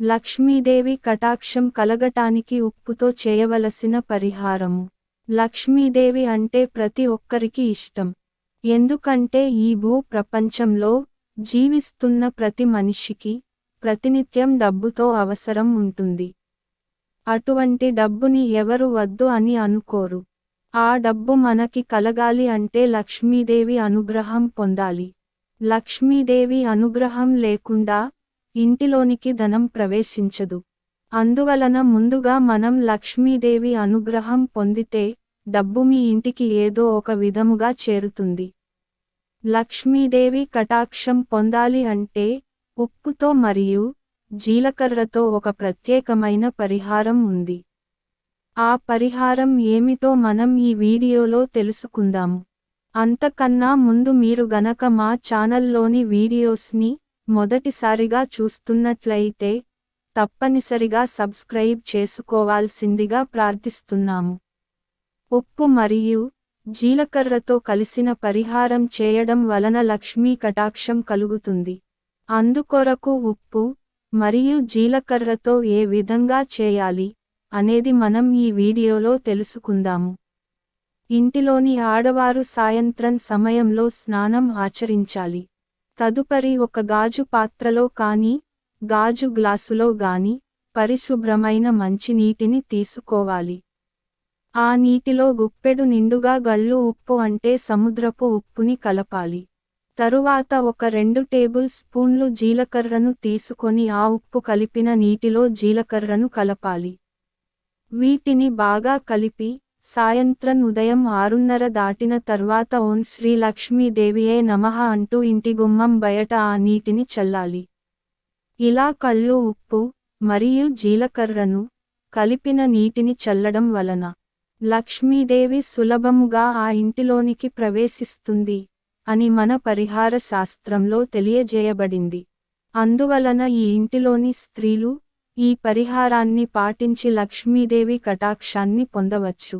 లక్ష్మీదేవి కటాక్షం కలగటానికి ఉప్పుతో చేయవలసిన పరిహారము. లక్ష్మీదేవి అంటే ప్రతి ఒక్కరికి ఇష్టం. ఎందుకంటే ఈ భూ ప్రపంచంలో జీవిస్తున్న ప్రతి మనిషికి ప్రతినిత్యం డబ్బుతో అవసరం ఉంటుంది. అటువంటి డబ్బుని ఎవరు వద్దు అని అనుకోరు. ఆ డబ్బు మనకి కలగాలి అంటే లక్ష్మీదేవి అనుగ్రహం పొందాలి. లక్ష్మీదేవి అనుగ్రహం లేకుండా ఇంటిలోనికి ధనం ప్రవేశించదు. అందువలన ముందుగా మనం లక్ష్మీదేవి అనుగ్రహం పొందితే డబ్బు మీ ఇంటికి ఏదో ఒక విధముగా చేరుతుంది. లక్ష్మీదేవి కటాక్షం పొందాలి అంటే ఉప్పుతో మరియు జీలకర్రతో ఒక ప్రత్యేకమైన పరిహారం ఉంది. ఆ పరిహారం ఏమిటో మనం ఈ వీడియోలో తెలుసుకుందాము. అంతకన్నా ముందు మీరు గనక మా ఛానల్లోని వీడియోస్ని మొదటిసారిగా చూస్తున్నట్లయితే తప్పనిసరిగా సబ్స్క్రైబ్ చేసుకోవాల్సిందిగా ప్రార్థిస్తున్నాము. ఉప్పు మరియు జీలకర్రతో కలిసిన పరిహారం చేయడం వలన లక్ష్మీ కటాక్షం కలుగుతుంది. అందుకొరకు ఉప్పు మరియు జీలకర్రతో ఏ విధంగా చేయాలి అనేది మనం ఈ వీడియోలో తెలుసుకుందాము. ఇంటిలోని ఆడవారు సాయంత్రం సమయంలో స్నానం ఆచరించాలి. తదుపరి ఒక గాజు పాత్రలో కానీ గాజు గ్లాసులో గాని పరిశుభ్రమైన మంచినీటిని తీసుకోవాలి. ఆ నీటిలో గుప్పెడు నిండుగా గళ్ళు ఉప్పు అంటే సముద్రపు ఉప్పుని కలపాలి. తరువాత ఒక రెండు టేబుల్ స్పూన్లు జీలకర్రను తీసుకొని ఆ ఉప్పు కలిపిన నీటిలో జీలకర్రను కలపాలి. వీటిని బాగా కలిపి సాయంత్రం ఉదయం ఆరున్నర దాటిన తర్వాత ఓం శ్రీ లక్ష్మీదేవియే నమః అంటూ ఇంటి గుమ్మం బయట ఆ నీటిని చల్లాలి. ఇలా కళ్ళు ఉప్పు మరియు జీలకర్రను కలిపిన నీటిని చల్లడం వలన లక్ష్మీదేవి సులభముగా ఆ ఇంటిలోనికి ప్రవేశిస్తుంది అని మన పరిహార శాస్త్రంలో తెలియజేయబడింది. అందువలన ఈ ఇంటిలోని స్త్రీలు ఈ పరిహారాన్ని పాటించి లక్ష్మీదేవి కటాక్షాన్ని పొందవచ్చు.